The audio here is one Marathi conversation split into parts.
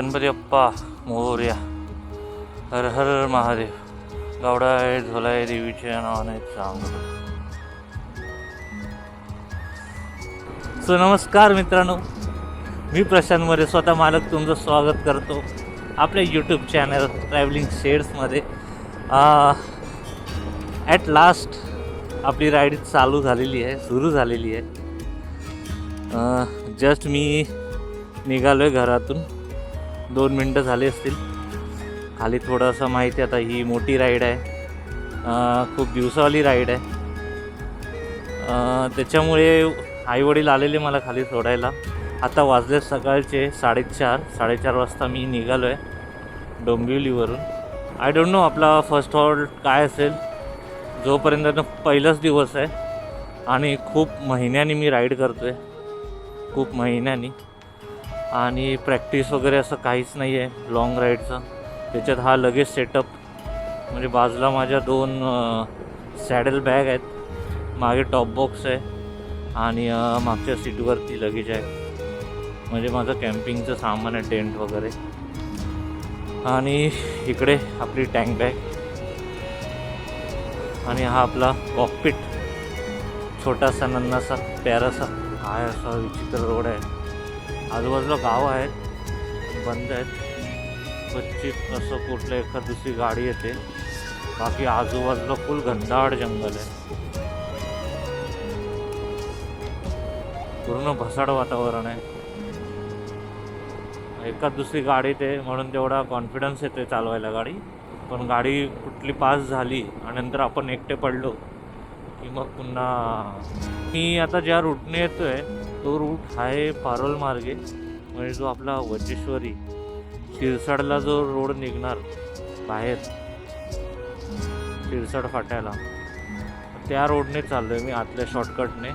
गणपती अप्पा मोर्या हर हर महादेव गावडाय झोलाय देवीच्या नावाने सांग. सो नमस्कार मित्रांनो मी प्रशांत मोरे स्वतः मालक तुमचं स्वागत करतो आपल्या यूट्यूब चॅनल ट्रॅव्हलिंग शेड्समध्ये ॲट लास्ट आपली राईड चालू झालेली आहे सुरू झालेली आहे. जस्ट मी निघालो आहे घरातून. दोन मिनटं झाले असतील. खाली थोडंसं माहिती आता ही मोठी राईड आहे. खूप दिवसावाली राईड आहे. त्याच्यामुळे आईवडील आलेले मला खाली सोडायला. आता वाजले सकाळचे साडेचार साडेचार वाजता मी निघालो आहे डोंबिवलीवरून. आय डोंट नो आपला फर्स्ट हॉल्ट काय असेल. जोपर्यंत ना पहिलाच दिवस आहे आणि खूप महिन्यांनी मी राईड करतो आहे खूप महिन्यांनी. आणि प्रॅक्टिस वगैरे असं काहीच नाही आहे लाँग राईडचं त्याच्यात हा लगेच सेटअप म्हणजे बाजूला माझ्या दोन सॅडल बॅग आहेत. मागे टॉप बॉक्स आहे आणि मागच्या सीटवरती लगेज आहे. म्हणजे माझं कॅम्पिंगचं सामान आहे टेंट वगैरे. आणि इकडे आपली टँक बॅग आणि हा आपला कॉकपिट छोटासा नन्नासा प्यारासा. आहे असा विचित्र रोड आहे. आजूबाजूला गाव आहेत बंद आहेत. क्वचित असं कुठलं एखाद दुसरी गाडी येते. बाकी आजूबाजूला फुल घनदाट जंगल आहे. पूर्ण भसाड वातावरण आहे. एकाच दुसरी गाडी ते म्हणून तेवढा कॉन्फिडन्स येते चालवायला गाडी. पण गाडी कुठली पास झाली आणि नंतर आपण एकटे पडलो की मग पुन्हा मी आता ज्या रूटने येतो आहे तो रूट आहे पारोल मार्गे. म्हणजे जो आपला वज्रेश्वरी शिरसाडला जो रोड निघणार बाहेर शिरसाड फाट्याला त्या रोडने चाललो आहे मी आतल्या शॉर्टकटने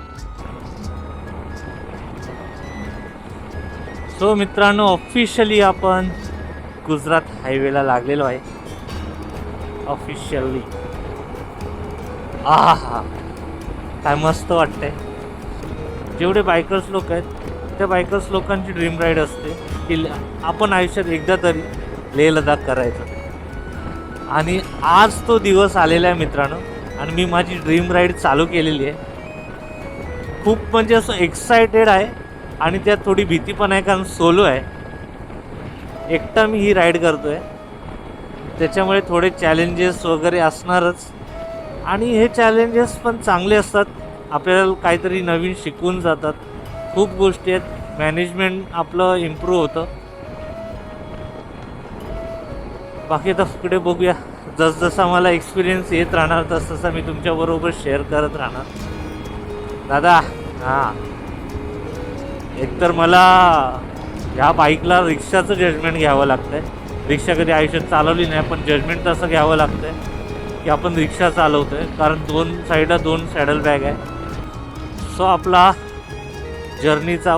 सो मित्रांनो ऑफिशियली आपण गुजरात हायवेला लागलेलो आहे. ऑफिशियली आहा. काय मस्त वाटतंय. जेवढे बायकर्स लोक आहेत त्या बायकर्स लोकांची ड्रीम राईड असते की ल- आपण आयुष्यात एकदा तरी लेह लडाख करायचं. आणि आज तो दिवस आलेला आहे मित्रांनो आणि मी माझी ड्रीम राईड चालू केलेली आहे. खूप म्हणजे असं एक्सायटेड आहे आणि त्यात थोडी भीती पण आहे कारण सोलो आहे. एकटा मी ही राईड करतो आहे त्याच्यामुळे थोडे चॅलेंजेस वगैरे असणारच. आणि हे चॅलेंजेस पण चांगले असतात. आपल्याला काहीतरी नवीन शिकून जातात. खूप गोष्टी आहेत. मॅनेजमेंट आपलं इम्प्रूव्ह होतं. बाकी आता पुढे बघूया. जसजसा मला एक्सपिरियन्स येत राहणार तसतसा मी तुमच्याबरोबर शेअर करत राहणार. दादा हां. एकतर मला ह्या बाईकला रिक्षाचं जजमेंट घ्यावं लागतं आहे रिक्षा कधी आयुष्यात चालवली नाही पण जजमेंट तसं घ्यावं लागतं आहे की आपण रिक्षा चालवतो आहे कारण दोन साईडला दोन सॅडल बॅग आहे. सो आपला जर्नीचा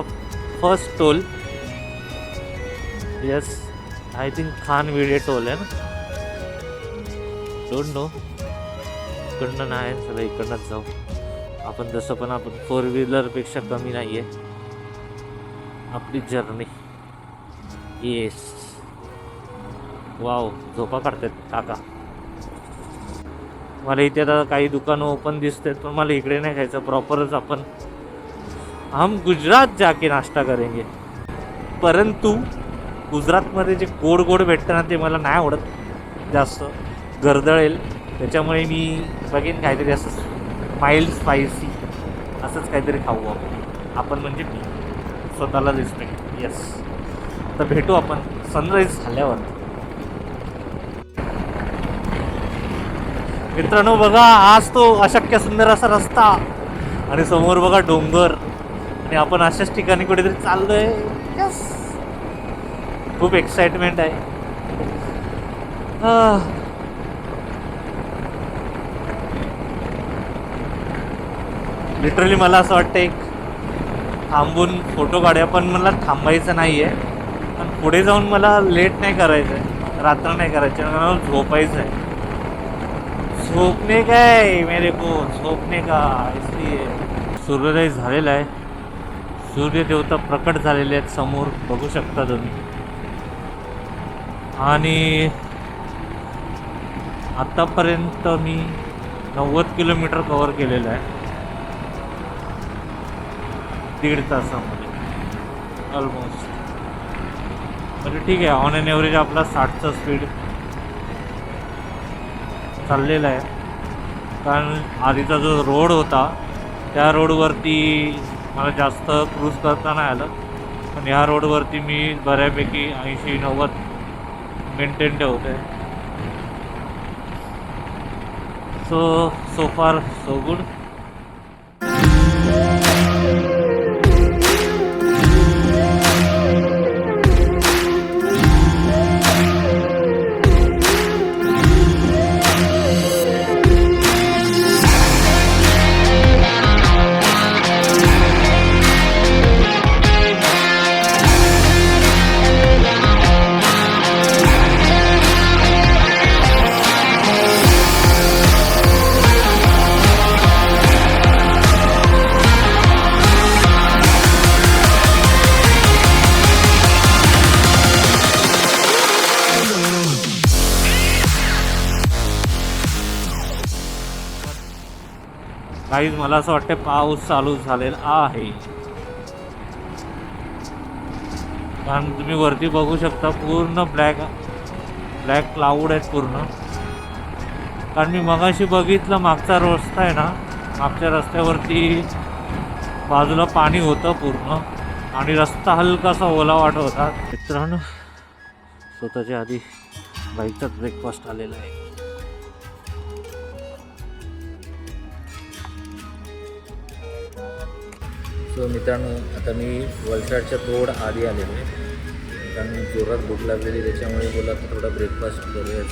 first toll yes I think Khan विडे toll आहे ना? डोंट नो इकडनं नाही चला इकडनंच जाऊ. आपण जसं पण आपण फोर व्हीलरपेक्षा कमी नाही आहे आपली जर्नी येस वाव झोपा काढतात काका. मला इथे आता काही दुकानं ओपन दिसत आहेत पण मला इकडे नाही खायचं. प्रॉपरच आपण हम गुजरात जाके नाश्ता करेंगे. परंतु गुजरातमध्ये जे गोड गोड भेटतं ना ते मला नाही आवडत. जास्त गर्दळेल. त्याच्यामुळे मी बघेन काहीतरी असं माइल्ड स्पायसी असंच काहीतरी खाऊ आपण. आपण म्हणजे मी. स्वतःला रिस्पेक्ट येस तर भेटू आपण. सनराईज झाल्यावर मित्रांनो बघा आज तो अशक्य सुंदर असा रस्ता आणि समोर बघा डोंगर. आणि आपण अशाच ठिकाणी कुठेतरी चाललोय. यस खूप एक्साइटमेंट आहे. लिटरली मला असं वाटतं एक थांबून फोटो काढूया पण मला थांबायचं नाही आहे पण पुढे जाऊन मला लेट नाही करायचं आहे रात्र नाही करायची आहे, मला झोपायचं आहे झोपणे काय मेरे को झोपणे का? इसलिए सूर्योदय झालेला आहे. सूर्यदेवता प्रकट झालेले आहेत समोर. बघू शकता तुम्ही. आणि आत्तापर्यंत मी नव्वद किलोमीटर कवर केलेलं आहे. दीड तासामध्ये. ऑलमोस्ट म्हणजे ठीक आहे ऑन एन ॲव्हरेज आपला साठचा स्पीड चाललेला आहे. कारण आधीचा जो रोड होता त्या रोडवरती मला जास्त क्रूज करता नाही आलं. पण ह्या रोडवरती मी बऱ्यापैकी ऐंशी नव्वद मेंटेन ठेवते आहे so so far so good काहीच मला असं वाटतं पाऊस चालू झालेला आहे. कारण तुम्ही वरती बघू शकता पूर्ण ब्लॅक ब्लॅक क्लाऊड आहेत पूर्ण. कारण मी मगाशी बघितलं मागचा रस्ता आहे ना मागच्या रस्त्यावरती बाजूला पाणी होतं पूर्ण. आणि रस्ता हलकासा ओला वाटत होता. मित्रांनो स्वतःच्या आधी बाईकचा ब्रेकफास्ट आलेला आहे. सो मित्रांनो आता मी वलसाडच्या थोड आधी आलेलो आहे. कारण जोरात भूक लागलेली त्याच्यामुळे बोला थोडा ब्रेकफास्ट करूया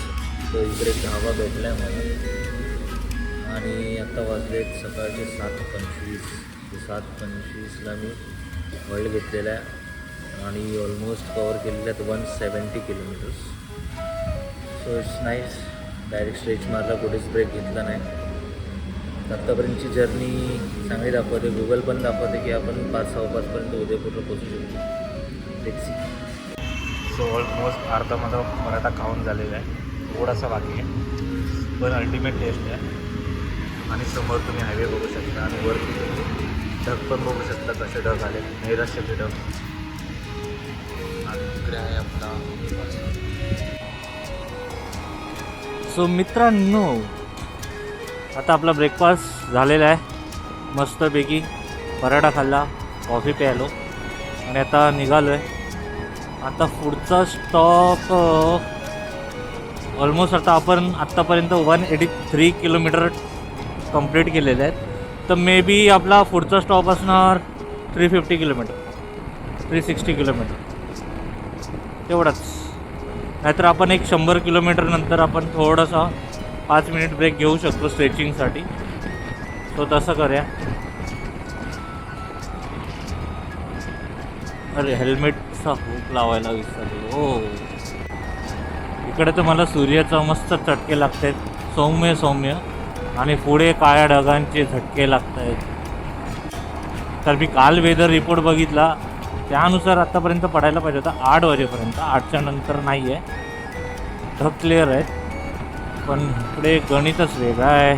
तो इकडे धावा भेटला आहे मला आणि आत्ता वाजलेत सकाळचे सात पंचवीस. ते सात पंचवीसला मी वळ घेतलेला आहे. आणि ऑलमोस्ट कवर केलेले आहेत one seventy kilometres so it's nice direct stretch मारला कुठेच ब्रेक घेतला नाही. आत्तापर्यंतची जर्नी चांगली दाखवते. गुगल पण दाखवते की आपण पाच सहा पाचपर्यंत उदयपूरला पोचू शकतो. लेट्स सो ऑलमोस्ट अर्धा माझा पराठा खाऊन झालेला आहे. थोडासा बाकी आहे. पण अल्टिमेट टेस्ट आहे. आणि समोर तुम्ही हायवे बघू शकता आणि वरती तुम्ही ढग पण बघू शकता कसे ढग आले. नैराश्याचे ढग आणि तिकडे आहे आपला सो मित्रांनो आता आपला ब्रेकफास्ट झालेला आहे. मस्तपैकी पराठा खाल्ला कॉफी प्यायलो आणि आता निघालो आहे आता पुढचा स्टॉप ऑलमोस्ट आता आपण आत्तापर्यंत one eighty three kilometre complete केलेले आहेत. तर मे बी आपला पुढचा स्टॉप असणार three fifty kilometre three sixty kilometre तेवढाच नाहीतर आपण एक शंभर किलोमीटरनंतर आपण थोडासा पाच मिनिट ब्रेक घेऊ शकतो स्ट्रेचिंगसाठी सो तसं करूया. अरे हेल्मेटचा हुक लावायला विसरलो. हो. इकडे तर मला सूर्याचा मस्त चटके लागत आहेत सौम्य सौम्य. आणि पुढे काळ्या ढगांचे झटके लागत आहेत तर मी काल वेदर रिपोर्ट बघितला. त्यानुसार आत्तापर्यंत पडायला पाहिजे होता. आठ वाजेपर्यंत. आठच्या नंतर नाही आहे ढग क्लिअर आहेत. पण इकडे गणितच वेगळा आहे.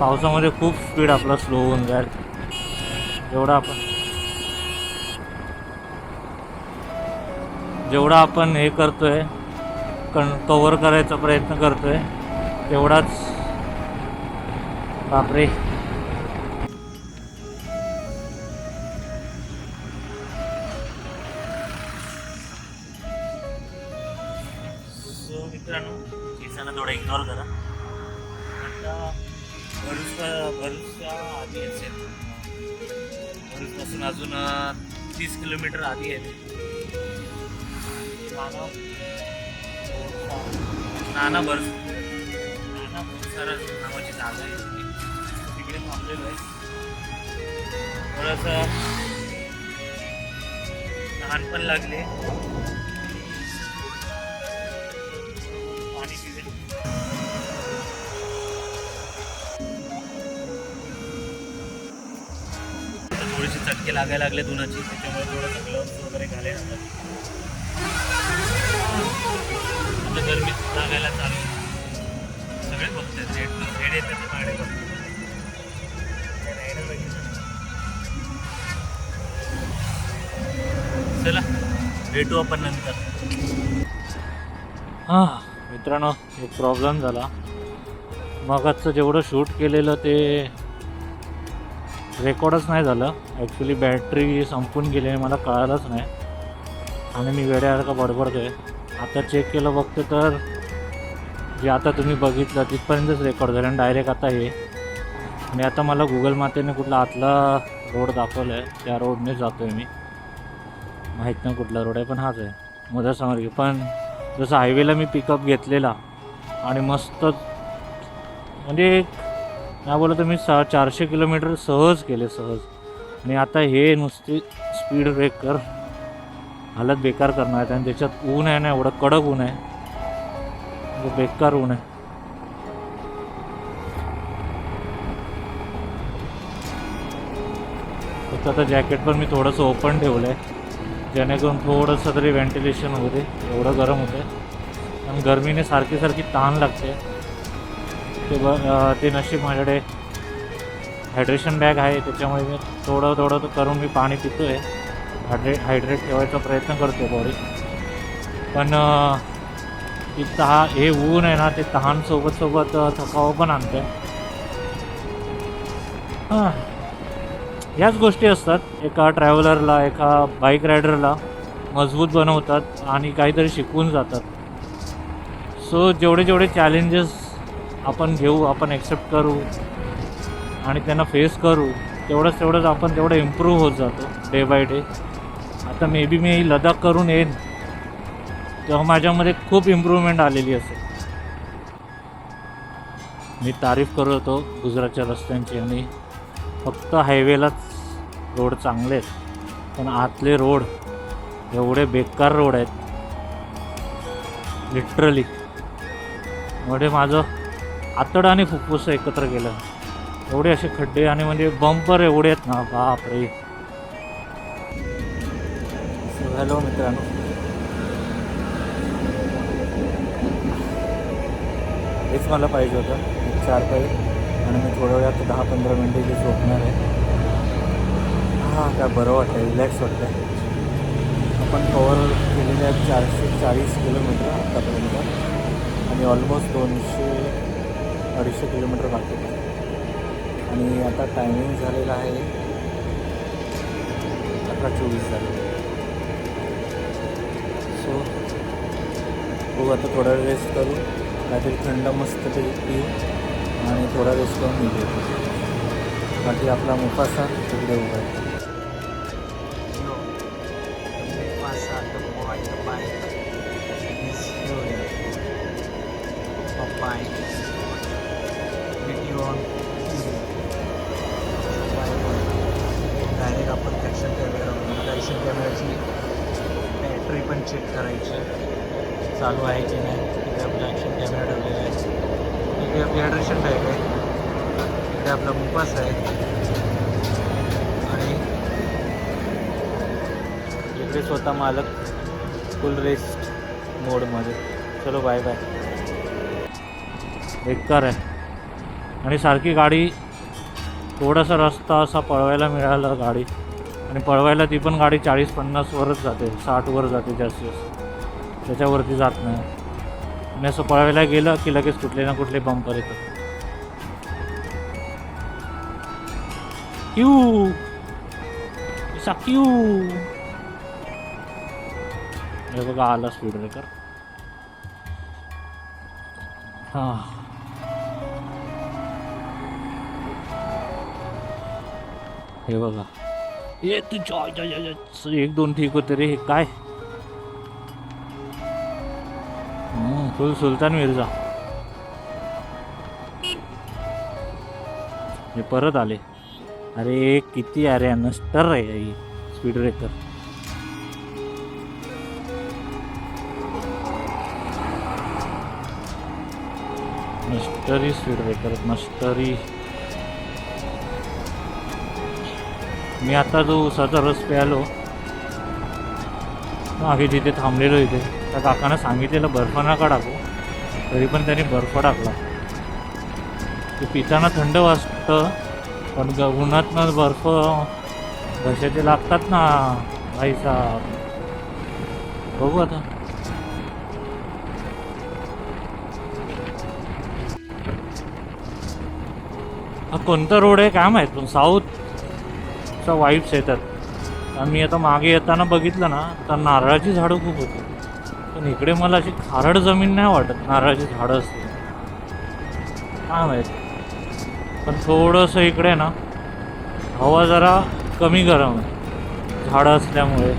पावसामध्ये खूप स्पीड आपला स्लो होऊन जाईल. जेवढा आपण जेवढा आपण हे करतोय कण कवर करायचा प्रयत्न करतोय तेवढाच बापरे. थोडेसे चटके लागायला लागले उन्हाची त्याच्यामुळे थोडंसं ग्लव्स वगैरे घालायला आता गरमीत लागायला चालू सगळे बघतात रेड रेड येतात ते पाडे बघतात. चला भेटू आपण नंतर. हां मित्रांनो एक प्रॉब्लेम झाला. मगाचं जेवढं शूट केलेलं ते रेकॉर्डच नाही झालं. ॲक्च्युली बॅटरी संपून गेली आहे मला कळालंच नाही. आणि मी वेड्यासारखं बडबडतो आहे आता चेक केलं बघतो तर जे आता तुम्ही बघितलं तिथपर्यंतच रेकॉर्ड झालं आणि डायरेक्ट आता हे. आणि आता मला गुगल मातेने कुठला आतला रोड दाखवला आहे त्या रोडने जातो आहे मी. माहीत नाही कुठला रोड आहे पण हाच आहे. मजा समोर घे. पण जसं हायवेला मी पिकअप घेतलेला आणि मस्त म्हणजे एक नाही बोललं तर मी सा चारशे किलोमीटर सहज केले सहज. आणि आता हे नुसती स्पीड ब्रेकर हालत बेकार करणार आहेत आणि त्याच्यात ऊन आहे ना एवढं कडक ऊन आहे. म्हणजे बेकार ऊन आहे. फक्त आता जॅकेट पण मी थोडंसं ओपन ठेवलं आहे जेणेकरून थोडंसं तरी व्हेंटिलेशन होते एवढं गरम होतं आहे आणि गरमीने सारखी सारखी ताण लागते. ते ब ते नशीब माझ्याकडे हायड्रेशन बॅग आहे त्याच्यामुळे मी थोडं थोडं तर करून मी पाणी पितो आहे हायड्रेट हायड्रेट ठेवायचा प्रयत्न करतो बॉडी पण ती तहा हे ऊन आहे ना ते तहानसोबत सोबत थकावं पण आणतं हां. ह्याच गोष्टी असतात. एका ट्रॅव्हलरला एका बाईक रायडरला मजबूत बनवतात आणि काहीतरी शिकवून जातात. सो जेवढे जेवढे चॅलेंजेस आपण घेऊ आपण ॲक्सेप्ट करू आणि त्यांना फेस करू तेवढंच तेवढंच आपण तेवढं इम्प्रूव्ह होत जातो डे बाय डे आता मे बी मी लडाख करून येईन तेव्हा माझ्यामध्ये खूप इम्प्रूव्हमेंट आलेली असेल. मी तारीफ करत होतो गुजरातच्या रस्त्यांची आणि फक्त हायवेलाच रोड चांगले आहेत पण आतले रोड एवढे बेकार रोड आहेत. लिटरली म्हणजे माझं आतड आणि फुफ्फुस एकत्र केलं. एवढे असे खड्डे आणि म्हणजे बंपर एवढे आहेत. ना बाप रे हॅलो मित्रांनो. हेच मला पाहिजे होतं. चार पाहिजे आणि मी थोड्या वेळात दहा पंधरा मिनटं इथे झोपणार आहे. हां काय बरं वाटतं रिलॅक्स वाटतं आपण कवर केलेले आहेत चारशे चाळीस किलोमीटर आत्तापर्यंत आणि ऑलमोस्ट दोनशे अडीचशे किलोमीटर बाकी आहे. आणि आता टायमिंग झालेला आहे. अकरा चोवीस झाले. सो बघू आता थोडा रेस्ट करू. काहीतरी थंड मस्त ते पिऊ आणि थोडा रेस्ट करून निघू. बाकी आपला मुफासा तिकडे उभा आहे. डायरेक्ट चेक करायची. चालू आहे की नाही? इकडे आपला ॲक्शन कॅमेरा ठेवलेला आहे. इकडे आपली हायड्रेशन टाईप आहे इकडे आपला मुपास आहे. आणि इकडे स्वतः मालक फुल रेस्ट मोडमध्ये चलो बाय बाय एक कार आहे. आणि सारखी गाडी थोडासा रस्ता असा पळवायला मिळाला गाडी. आणि पळवायला ती पण गाडी चाळीस पन्नासवरच जाते साठवर जाते जास्तीत जास्त त्याच्यावरती जात नाही. आणि असं पळवायला गेलं की लगेच कुठले ना कुठले बंपर येतात. क्यू! क्यू! हे बघा आला स्पीड ब्रेकर हां. हे बघा. ये तू एक दोन ठीक होते रे. हे काय? फुल सुलतान मिर्झा. हे परत आले. अरे किती अरे नस्टर आहे ही स्पीड ब्रेकर मस्टरी स्पीड ब्रेकर मस्टरी मी आता जो उसाचा रस प्यालो मागे जिथे थांबलेलो इथे त्या काकानं सांगितलेलं बर्फ नका टाकू तरी पण त्याने बर्फ टाकला. ते पिताना थंड वाजतं पण ग उन्हातनं बर्फ घशाचे लागतात ना भाई साहेब. बघू आता. हा कोणता रोड आहे? काय माहीत पण साऊथचा वाईब्स येतात. आणि मी आता मागे येताना बघितलं ना तर नारळाची झाडं खूप होती. पण इकडे मला अशी खारड जमीन नाही वाटत. नारळाची झाडं असते काय माहीत? पण थोडंसं इकडे ना हवा जरा कमी गरम आहे. झाडं असल्यामुळे.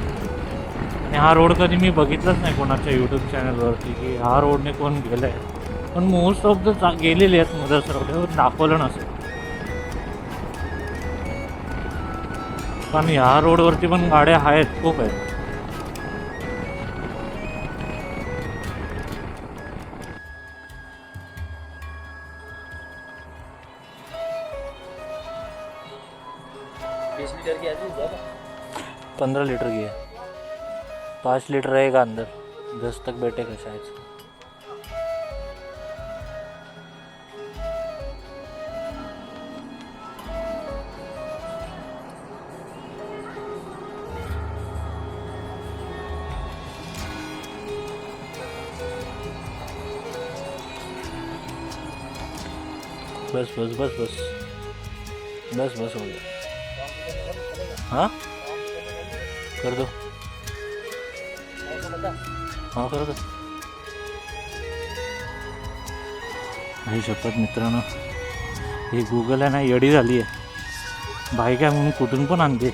आणि हा रोड कधी मी बघितलाच नाही कोणाच्या यूट्यूब चॅनलवरती की हा रोडने कोण गेलं आहे पण मोस्ट ऑफ द गेलेले आहेत मदर्स रोडवर दाखवलं नसेल. पण ह्या रोडवरती पण गाड्या आहेत खूप आहेत. बीस लीटर की आती ज़्यादा पंद्रह लीटर की है। पाँच लीटर रहेगा अंदर। दस तक बैठेगा शायद। बस बस बस. बस बस हो गया. हाँ? कर दो. हाँ कर दो. नाही शपथ मित्रांनो हे गुगल आहे ना येडी झाली आहे. बाईक आहे म्हणून कुठून पण आणते.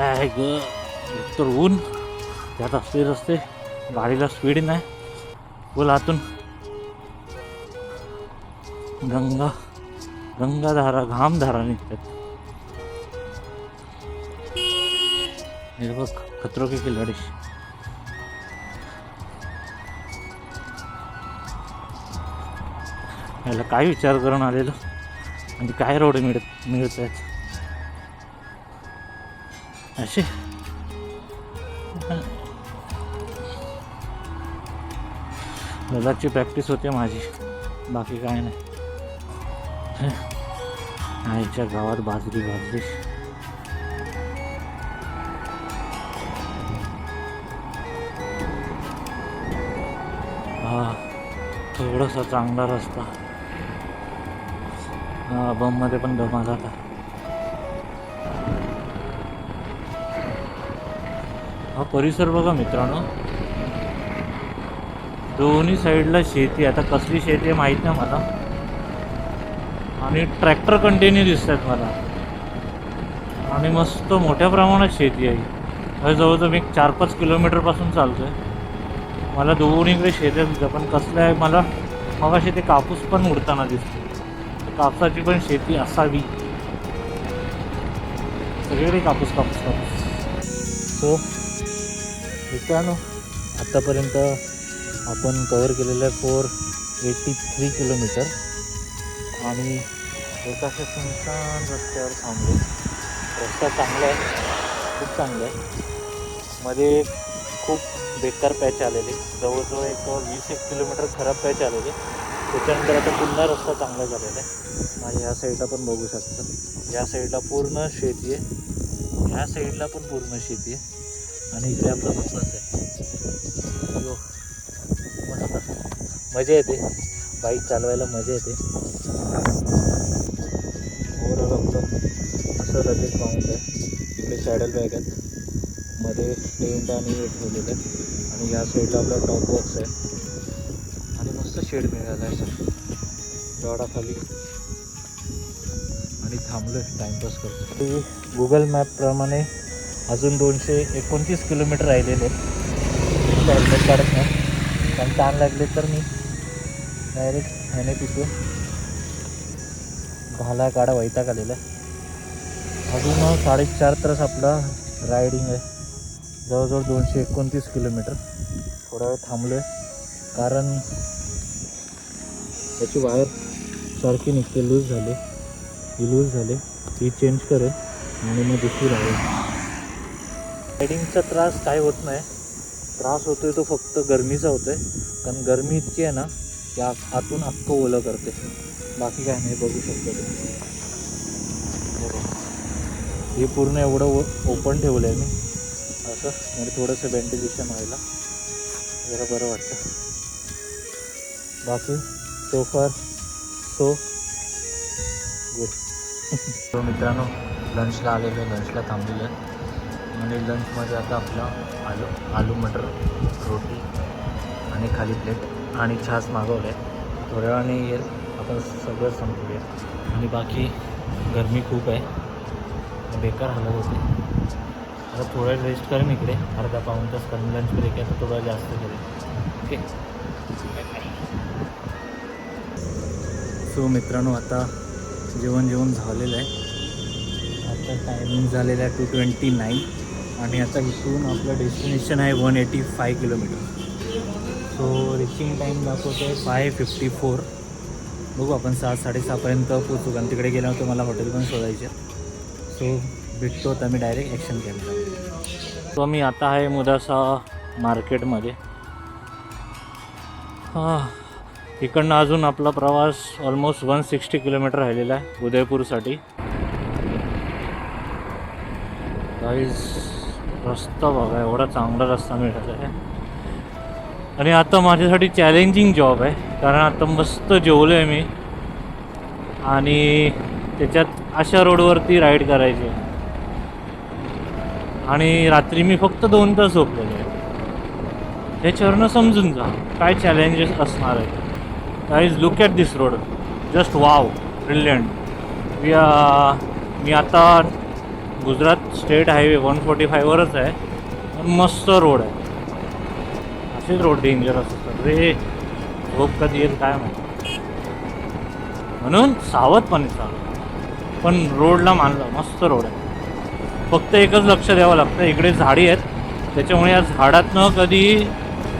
आय ग तर ऊन. त्यात असते रस्ते. गाडीला स्पीड नाही. बोल आतून. गंगा. गंगाधारा घामधारा निघतात. हे बघ खतरो के खिलाडी. याला काय विचार करून आलेलो? आणि काय रोड मिळत मिळत आहेत असे लडाखची प्रॅक्टिस होते माझी. बाकी काय नाही. आईच्या गावात बाजरी बाजरी हा थोडासा चांगला रस्ता. हा बममध्ये पण दम आता हा परिसर बघा मित्रांनो. दोन्ही साईडला शेती आता कसली शेती आहे माहीत नाही मला. आणि ट्रॅक्टर कंटिन्यू दिसत आहेत मला. आणि मस्त मोठ्या प्रमाणात शेती आहे. हे जवळजवळ मी चार पाच किलोमीटरपासून चालतो आहे मला दोन्हीकडे शेती दिसतं पण कसलं आहे मला मग ते कापूस पण उडताना दिसतो कापसाची पण शेती असावी. सगळीकडे कापूस कापूस कापूस. सो मित्रांनो आत्तापर्यंत आपण कवर केलेलं आहे फोर एटी थ्री किलोमीटर. आणि एका असं सुनसान रस्त्यावर थांबले. रस्ता चांगला आहे खूप चांगला आहे. मध्ये खूप बेकार पॅच आलेले. जवळजवळ एक वीस एक किलोमीटर खराब पॅच आलेले. त्याच्यानंतर आता पुन्हा रस्ता चांगला झालेला आहे. आणि ह्या साईडला पण बघू शकता. या साईडला पूर्ण शेती आहे. ह्या साईडला पण पूर्ण शेती आहे. आणि इकडे आपला रस्ताच आहे. मस्त. मजा येते. बाईक चालवायला मजा येते. असं लगेच पाहून आहे इकडे सॅडल बॅग आहेत. मध्ये टेंट आणि हे ठेवलेलं आहे आणि या साईडला आपला टॉप बॉक्स आहे. आणि मस्त शेड मिळाला आहे सर झाडाखाली. आणि थांबलो आहे टाईमपास करतो ते गुगल मॅपप्रमाणे अजून दोनशे एकोणतीस किलोमीटर राहिलेले आहेत. हेल्मेट काढत नाही. पण ताण लागले तर मी डायरेक्ट ह्याने तिथून घाला काढा वैताग आलेला आहे. अजून साडेचार तास आपला रायडिंग आहे. जवळजवळ दोनशे एकोणतीस किलोमीटर. थोडा वेळ थांबलो आहे कारण त्याची वायर सारखी निघते लूज झाली. ही लूज झाली. ती चेंज करेल. आणि मग दुसरी राहील रायडिंगचा त्रास काय होत नाही. त्रास होतोय तो फक्त गरमीचा होतोय. कारण गरमी इतकी आहे ना की आतून अख्खं ओलं करते. बाकी काय नाही बघू शकतो. तुम्ही. हे पूर्ण एवढं ओपन ठेवलं आहे मी. असं म्हणजे थोडंसं व्हेंटिलेशन व्हायला. जरा बरं वाटतं. बाकी सो फार सो गुड तो मित्रांनो लंचला आलेलो आहे लंचला थांबलेलो आहे. आणि लंचमध्ये आता आपलं आलू आलू मटर रोटी आणि खाली प्लेट आणि छास मागवलं आहे थोड्या वेळाने येईल. आपण सगळं संपूया. आणि बाकी गरमी खूप आहे. बेकार हालत होती आता थोडा रेस्ट करेन इकडे. अर्धा पाऊण तास कारण लंच ब्रेक आहे तर थोडा जास्त करेन. ओके सो मित्रांनो आता जेवण जेवण झालेलं आहे. आता टायमिंग झालेलं आहे टू ट्वेंटी नाईन आणि आता इथून आपलं डेस्टिनेशन आहे one eighty five kilometre so reaching time दाखवतो आहे फाय फिफ्टी फोर बघू आपण सात साडेसहापर्यंत पोचू कारण तिकडे गेल्यावर मला हॉटेल पण शोधायचे सो भेटतो आता मी डायरेक्ट ॲक्शन कॅमेरा सो मी आता आहे मुदासा मार्केटमध्ये. हां इकडनं अजून आपला प्रवास ऑलमोस्ट वन सिक्स्टी किलोमीटर राहिलेला आहे उदयपूरसाठी. काहीच रस्ता बघा एवढा चांगला रस्ता मिळाला आहे. आणि आता माझ्यासाठी चॅलेंजिंग जॉब आहे कारण आता मस्त जेवलो आहे मी. आणि त्याच्यात अशा रोडवरती राईड करायची. आहे. आणि रात्री मी फक्त दोन तास झोपलेलो आहे. त्याच्यावरनं समजून जा काय चॅलेंजेस असणार आहे guys look at this road just wow brilliant we मी आता Gujarat state highway one forty फायवरच आहे. मस्त रोड आहे. असेच रोड डेंजरस असतात. रे झोप कधी येईल काय माहिती. म्हणून सावधपणे चालू पण रोडला मानलं मस्त रोड आहे. फक्त एकच लक्ष द्यावं लागतं इकडे झाडी आहेत. त्याच्यामुळे या झाडातनं कधी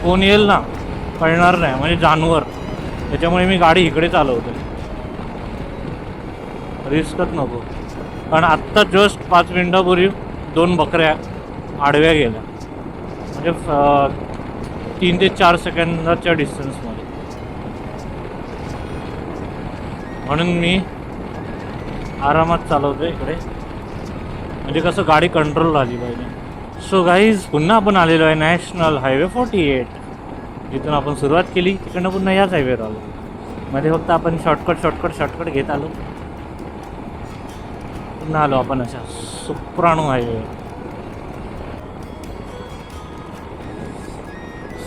कोण येईल ना कळणार नाही म्हणजे जानवर. त्याच्यामुळे मी गाडी इकडे चालवतो रिस्कच नको. कारण आत्ता जस्ट पाच मिनटापूर्वी दोन बकऱ्या आडव्या गेल्या. म्हणजे तीन ते चार सेकंदाच्या डिस्टन्समध्ये म्हणून मी आरामात चालवतो इकडे. म्हणजे कसं गाडी कंट्रोल आली पाहिजे. सो गाईज पुन्हा आपण आलेलो आहे नॅशनल हायवे फोर्टी एट जिथून आपण सुरुवात केली तिकडनं पुन्हा याच हायवेवर आलो. मध्ये फक्त आपण शॉर्टकट शॉर्टकट शॉर्टकट घेत आलो. पुन्हा आलो आपण अशा सुप्राणू हायवे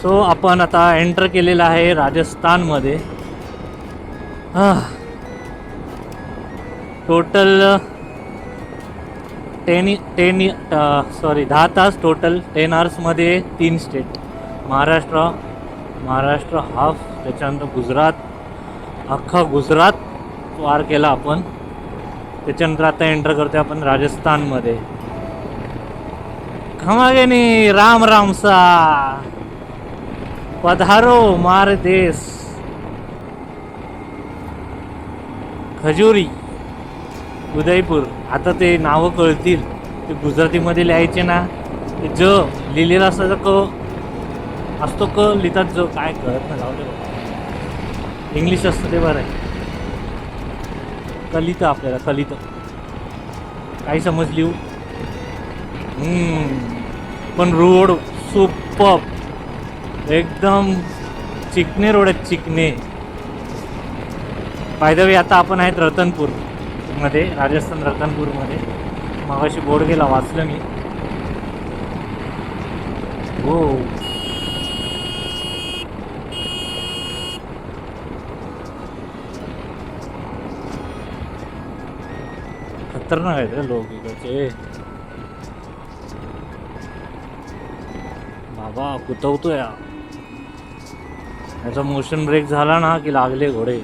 सो आपण आता एंटर केलेलं आहे राजस्थानमध्ये. हां टोटल टेन टेन सॉरी दहा तास टोटल टेन आवर्समध्ये तीन स्टेट महाराष्ट्र महाराष्ट्र हाफ त्याच्यानंतर गुजरात अख्खा गुजरात वार केला आपण. त्याच्यानंतर आता एंटर करतोय आपण राजस्थानमध्ये. खमागेनी राम रामसा पधारो मार देश खजुरी. उदयपूर. आता ते नावं कळतील. ते गुजरातीमध्ये लिहायचे ना. ते ज लिहिलेलं असतं क असतो क लिहितात ज. काय कळत नाही. जाऊ दे इंग्लिश असतं ते बरं आहे. कलितं आपल्याला कलितं. काही समज लिहू? पण रोड सुपर. एकदम चिकणे रोड आहेत चिकणे पायदवी आता आपण आहेत रतनपूर. मध्ये राजस्थान रतनपूरमध्ये. मगाशी बोर्ड गेला वाचलं मी. हो. खतरनाक आहेत रे लोक इकडचे. बाबा कुतवतोय याचा मोशन ब्रेक झाला ना की लागले घोडे.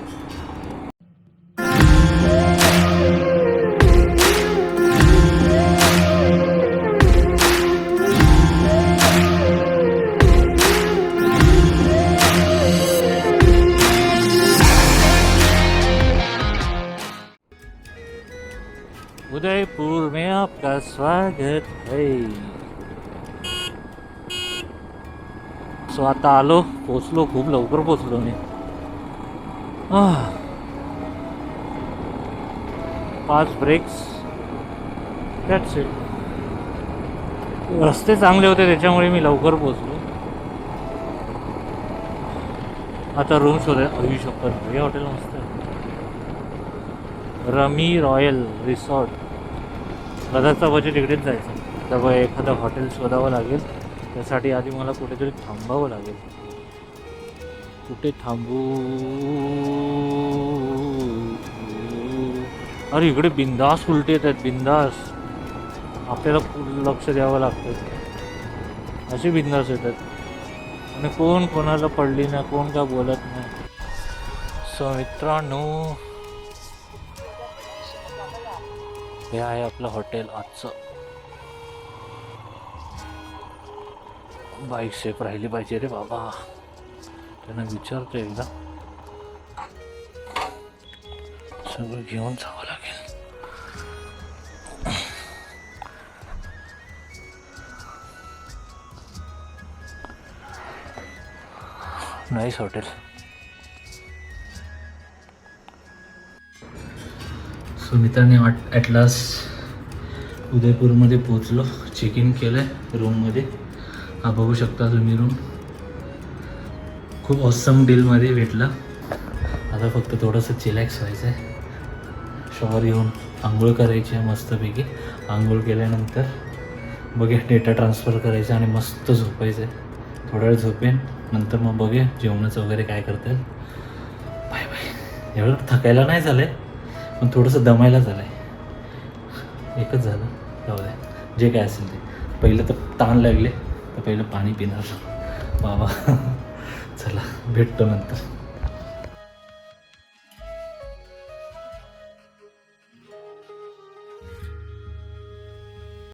स्वागत सो आता आलो पोचलो खूप लवकर पोचलो मी. पाच ब्रेक्स दॅट्स इट रस्ते चांगले होते त्याच्यामुळे मी लवकर पोचलो. आता रूम शोधाय. येऊ हे हॉटेल मस्त आहे. रमी रॉयल रिसॉर्ट. लदाखचा बजेट इकडेच जायचं. तर एखादं हॉटेल शोधावं लागेल. त्यासाठी आधी मला कुठेतरी थांबावं लागेल. कुठे थांबू? अरे इकडे बिंदास उलटे येत आहेत बिंदास. आपल्याला लक्ष द्यावं लागतं. असे बिंदास येतात. आणि कोण कोणाला पडली नाही कोण का बोलत नाही. सो मित्रांनो हे आहे आपलं हॉटेल आजचं. बाईक सेफ राहिली पाहिजे रे बाबा. त्यांना विचारतो एकदा. सगळं घेऊन जावं लागेल. नाईस हॉटेल सो मित्रांनी ॲट लास्ट उदयपूरमध्ये पोचलो चेक इन केलं आहे रूममध्ये हा बघू शकता तुम्ही रूम खूप ऑसम डीलमध्ये भेटला. आता फक्त थोडंसं चिलॅक्स व्हायचं आहे शॉवर येऊन आंघोळ करायची आहे मस्तपैकी. आंघोळ केल्यानंतर बघे डेटा ट्रान्सफर करायचा आणि मस्त झोपायचं आहे. थोडा वेळ झोपेन नंतर मग बघे जेवणाचं वगैरे काय करता येईल. बाय बाय एवढं थकायला नाही झालं आहे पण थोडंसं दमायला झालं आहे एकच झालं. जाऊ द्या जे काय असेल ते. पहिलं तर ताण लागले तर पहिलं पाणी पिणार. बाबा. चला भेटतो नंतर.